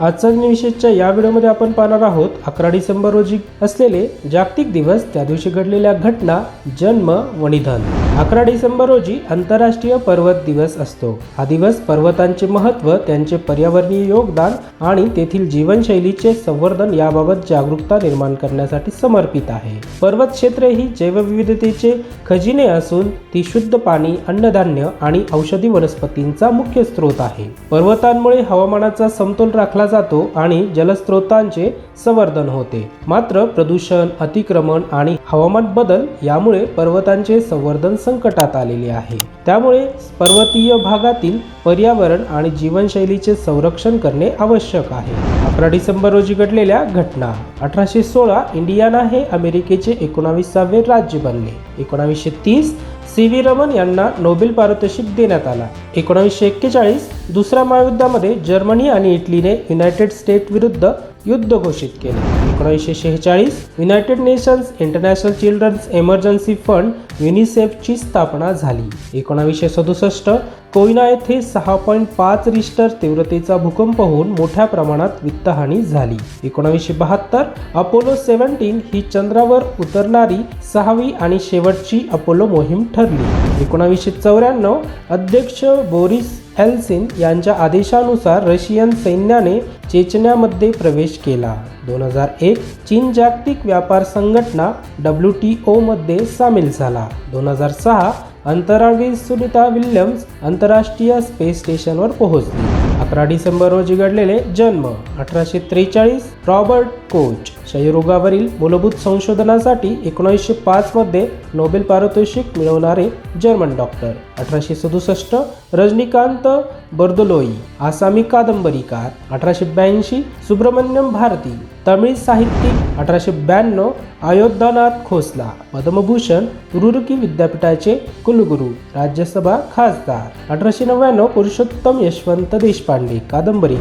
आजचा विशेषच्या या व्हिडिओमध्ये आपण पाहणार आहोत अकरा डिसेंबर रोजी असलेले जागतिक दिवस त्या दिवशी घडलेल्या घटना जन्म व निधन. अकरा डिसेंबर रोजी आंतरराष्ट्रीय पर्वत दिवस असतो. हा दिवस पर्वतांचे महत्त्व त्यांचे पर्यावरणीय योगदान आणि तेथील जीवनशैलीचे संवर्धन याबाबत जागरूकता निर्माण करण्यासाठी समर्पित आहे. पर्वत क्षेत्रे ही जैवविविधतेचे खजिने असून ती शुद्ध पाणी अन्नधान्य आणि औषधी वनस्पतींचा मुख्य स्रोत आहे. पर्वतांमुळे हवामानाचा समतोल राखला जातो आणि जलस्रोतांचे संवर्धन होते. मात्र प्रदूषण अतिक्रमण आणि हवामान बदल यामुळे पर्वतांचे संवर्धन संकटात आलेले आहे. त्यामुळे पर्वतीय भागातील पर्यावरण आणि जीवनशैलीचे संरक्षण करणे आवश्यक आहे. अकरा डिसेंबर रोजी घडलेल्या घटना. अठराशे सोळा इंडियाना हे अमेरिकेचे एकोणावीसावे राज्य बनले. एकोणावीसशे तीस सी व्ही रमन यांना नोबेल पारितोषिक देण्यात आला. एकोणावीसशे एक्केचाळीस दुसऱ्या महायुद्धामध्ये जर्मनी आणि इटलीने युनायटेड स्टेट विरुद्ध युद्ध घोषित केले. एकोणीसशे शेहेचाळीस United Nations International Children's Emergency Fund युनिसेफची स्थापना झाली. एकोणावीसशे सदुसष्ट कोयना येथे सहा पॉईंट पाच रिस्टर तीव्रतेचा भूकंप होऊन मोठ्या प्रमाणात वित्तहानी झाली. एकोणावीसशे बहात्तर अपोलो सेव्हन्टीन ही चंद्रावर उतरणारी सहावी आणि शेवटची अपोलो मोहीम ठरली. एकोणावीसशे चौऱ्याण्णव अध्यक्ष बोरिस एल्सिन यांच्या आदेशानुसार रशियन सैन्याने चेचन्यामध्ये प्रवेश केला. दोन हजार एक चीन जागतिक व्यापार संघटना डब्ल्यू टी ओमध्ये सामील झाला. दोन हजार सहा अंतराळवीर सुनीता विल्यम्स आंतरराष्ट्रीय स्पेस स्टेशनवर पोहोचली. अकरा डिसेंबर रोजी घडलेले जन्म अठराशे त्रेचाळीस रॉबर्ट कोच क्षयरोगावरील मूलभूत संशोधनासाठी एकोणीसशे पाचमध्ये नोबेल पारितोषिक मिळवणारे जर्मन डॉक्टर अठराशे सदुसष्ट रजनीकांत बर्दोलोई आसामी कादंबरीकार. अठराशे ब्याऐंशी सुब्रमण्यम भारती तमिळ साहित्यिक अठराशे ब्याण्णव अयोध्यानाथ खोसला पद्मभूषण रुरुकी विद्यापीठाचे कुलगुरू राज्यसभा खासदार. अठराशे नव्याण्णव पुरुषोत्तम यशवंत देशपांडे कादंबरी.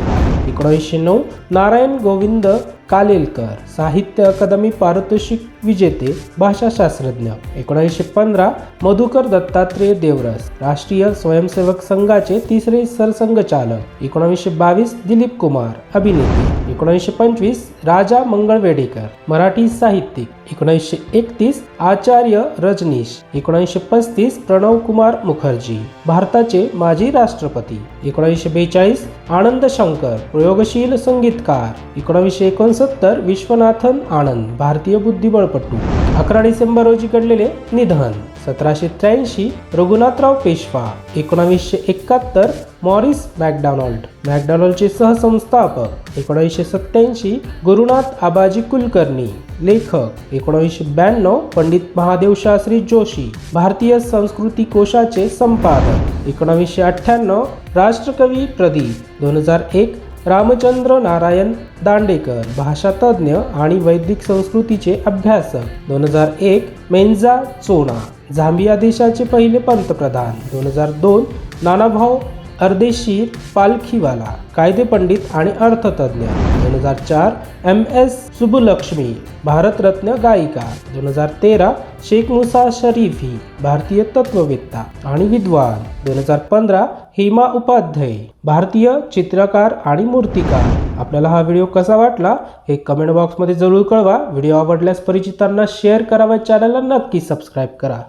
एकोणीसशे नऊ नारायण गोविंद कालेलकर साहित्य अकादमी पारितोषिक विजेते भाषाशास्त्रज्ञ. एकोणीसशे पंधरा मधुकर दत्तात्रेय देवरस राष्ट्रीय स्वयंसेवक संघाचे तिसरे सरसंघचालक. एकोणीसशे बावीस दिलीप कुमार अभिनेते. एकोणीसशे पंचवीस राजा मंगळवेडेकर मराठी साहित्यिक. एकोणीसशे एकतीस आचार्य रजनीश. एकोणीसशे पस्तीस प्रणव कुमार मुखर्जी. भारताचे माजी राष्ट्रपती. एकोणीसशे बेचाळीस आनंद शंकर प्रयोगशील संगीतकार. एकोणीसशे एकोणसत्तर विश्वनाथन आनंद भारतीय बुद्धिबळपटू. अकरा डिसेंबर रोजी घडलेले निधन. सतराशे त्र्याऐंशी रघुनाथराव पेशवा एकोणावीसशे एकाहत्तर मॉरिस मॅकडॉनॉल्ड. मॅकडॉनल्डचे सहसंस्थापक एकोणावीसशे सत्त्याऐंशी गुरुनाथ आबाजी कुलकर्णी. लेखक एकोणावीसशे ब्याण्णव पंडित महादेव शास्त्री जोशी भारतीय संस्कृती कोशाचे संपादक. एकोणावीसशे अठ्ठ्याण्णव राष्ट्रकवी प्रदीप. दोन हजार एक रामचंद्र नारायण दांडेकर भाषातज्ञ आणि वैदिक संस्कृतीचे अभ्यासक. दोन हजार एक मेन्झा चोना. झांबिया देशाचे पहिले पंतप्रधान. दोन हजार दोन नानाभाऊ अर्देशीर पालखीवाला कायदे पंडित आणि अर्थतज्ञ दोन हजार चार एम एस सुबुलक्ष्मी भारतरत्न गायिका. दोन हजार तेरा शेख मुसा शरीफी भारतीय तत्ववेत्ता आणि विद्वान. दोन हजार पंधरा हेमा उपाध्याय भारतीय चित्रकार आणि मूर्तिकार. आपल्याला हा व्हिडिओ कसा वाटला हे कमेंट बॉक्समध्ये जरूर कळवा. व्हिडिओ आवडल्यास परिचितांना शेअर करावा चॅनलला नक्की सबस्क्राईब करा.